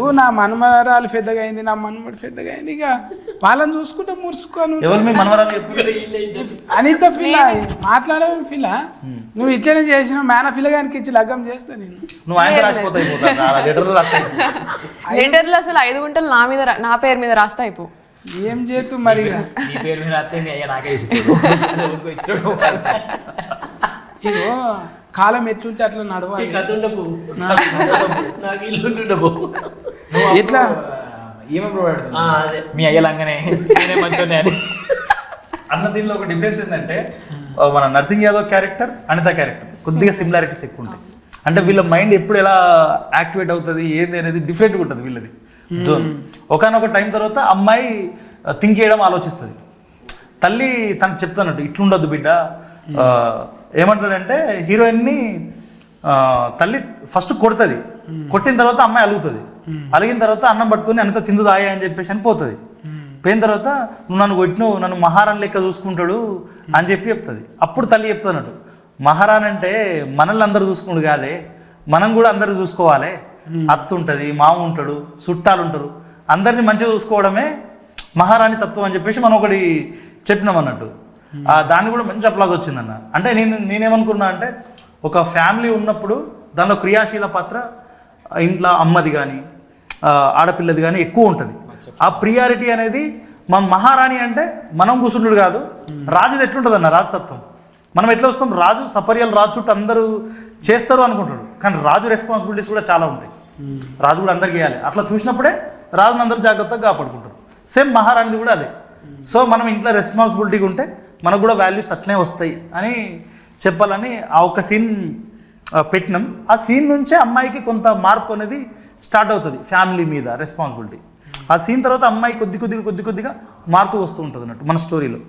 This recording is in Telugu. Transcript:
నువ్వు నా మనమరాలు పెద్దగా అయింది నా మనమడు పెద్దగా అయింది ఇక వాళ్ళని చూసుకుంటే మురుసుకోను అనిత ఫిల మాట్లాడమే ఫిల నువ్వు ఇట్లనే చేసిన మేన ఫిలగానికి ఇచ్చి లగ్గం చేస్తా నేను. లెటర్లు అసలు ఐదు గుంటలు నా మీద నా పేరు మీద రాస్తా అయిపో. ఏం చేతు మరి పేరు మీద ఇగో కాలం ఎట్లుంటే అట్లా నడవాలి. నాకు ఇల్లు ఎట్లా? ఏమేమి అదే. మీ అయ్యలంగానే. మంచోనే అని. అన్న దీనిలో ఒక డిఫరెన్స్ ఏంటంటే మన నర్సింగ్ యాదవ్ క్యారెక్టర్ అనిత క్యారెక్టర్ కొద్దిగా సిమిలారిటీస్ ఎక్కువ ఉంటాయి. అంటే వీళ్ళ మైండ్ ఎప్పుడు ఎలా యాక్టివేట్ అవుతుంది ఏంది అనేది డిఫరెంట్గా ఉంటుంది వీళ్ళది. జోన్. ఒకనొక టైం తర్వాత అమ్మాయి థింక్ చేయడం ఆలోచిస్తుంది. తల్లి తనకు చెప్తానట్టు ఇట్లుండొద్దు బిడ్డ. ఏమంటాడంటే హీరోయిన్ని తల్లి ఫస్ట్ కొడుతుంది. కొట్టిన తర్వాత అమ్మాయి అలుగుతుంది. అలిగిన తర్వాత అన్నం పట్టుకొని అనిత తిందు దాయా అని చెప్పేసి అని పోతుంది. పోయిన తర్వాత నువ్వు నన్ను కొట్టినావు నన్ను మహారాణి లెక్క చూసుకుంటాడు అని చెప్పి చెప్తుంది. అప్పుడు తల్లి చెప్తానట్టు మహారాణి అంటే మనల్ని అందరూ చూసుకున్నాడు కాదే మనం కూడా అందరూ చూసుకోవాలి. అత్త ఉంటుంది మామ ఉంటాడు చుట్టాలు ఉంటారు. అందరిని మంచిగా చూసుకోవడమే మహారాణి తత్వం అని చెప్పేసి మనం ఒకటి చెప్పినాం అన్నట్టు. దాన్ని కూడా మంచి అప్లాజ్ వచ్చిందన్న. అంటే నేను నేనేమనుకున్నా అంటే ఒక ఫ్యామిలీ ఉన్నప్పుడు దానిలో క్రియాశీల పాత్ర ఇంట్లో అమ్మది కానీ ఆడపిల్లది కానీ ఎక్కువ ఉంటుంది. ఆ ప్రియారిటీ అనేది మన మహారాణి అంటే మనం కూర్చుంటుడు కాదు. రాజుది ఎట్లుంటుంది అన్న రాజతత్వం. మనం ఎట్లా వస్తాం? రాజు సపర్యాలు రాజు చుట్టూ అందరూ చేస్తారు అనుకుంటాడు. కానీ రాజు రెస్పాన్సిబిలిటీస్ కూడా చాలా ఉంటాయి. రాజు కూడా అందరికి చేయాలి. అట్లా చూసినప్పుడే రాజుని అందరూ జాగ్రత్తగా కాపాడుకుంటారు. సేమ్ మహారాణిది కూడా అదే. సో మనం ఇంట్లో రెస్పాన్సిబిలిటీగా ఉంటే మనకు కూడా వాల్యూస్ అట్లనే వస్తాయి అని చెప్పాలని ఆ ఒక్క సీన్ పెట్టినాం. ఆ సీన్ నుంచే అమ్మాయికి కొంత మార్పు అనేది స్టార్ట్ అవుతుంది ఫ్యామిలీ మీద రెస్పాన్సిబిలిటీ. ఆ సీన్ తర్వాత అమ్మాయి కొద్ది కొద్దిగా కొద్ది కొద్దిగా మారుతూ వస్తూ ఉంటుంది అన్నట్టు మన స్టోరీలో.